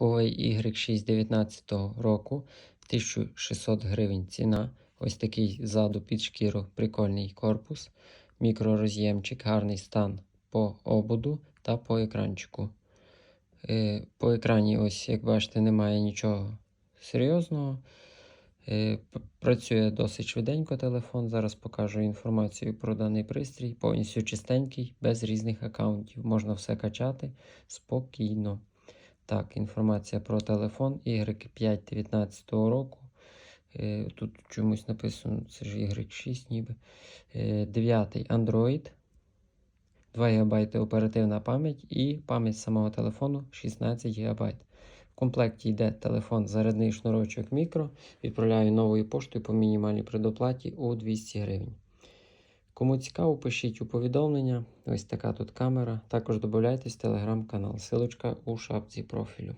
Huawei Y6 19 року 1600 гривень ціна. Ось такий ззаду під шкіру прикольний корпус, мікророз'ємчик, гарний стан по ободу та по екранчику. Е, По екрані, ось, як бачите, немає нічого серйозного. Е, Працює досить швиденько телефон. Зараз покажу інформацію про даний пристрій. Повністю чистенький, без різних аккаунтів. Можна все качати спокійно. Так, інформація про телефон Y5 19 року. Е, Тут чомусь написано, це ж Y6 ніби. Е, 9 Android. 2 ГБ оперативна пам'ять і пам'ять самого телефону 16 ГБ. В комплекті йде телефон зарядний шнурочок мікро. Відправляю новою поштою по мінімальній предоплаті у 200 гривень. Кому цікаво, пишіть у повідомлення. Ось така тут камера. Також додайтесь телеграм-канал. Силочка у шапці профілю.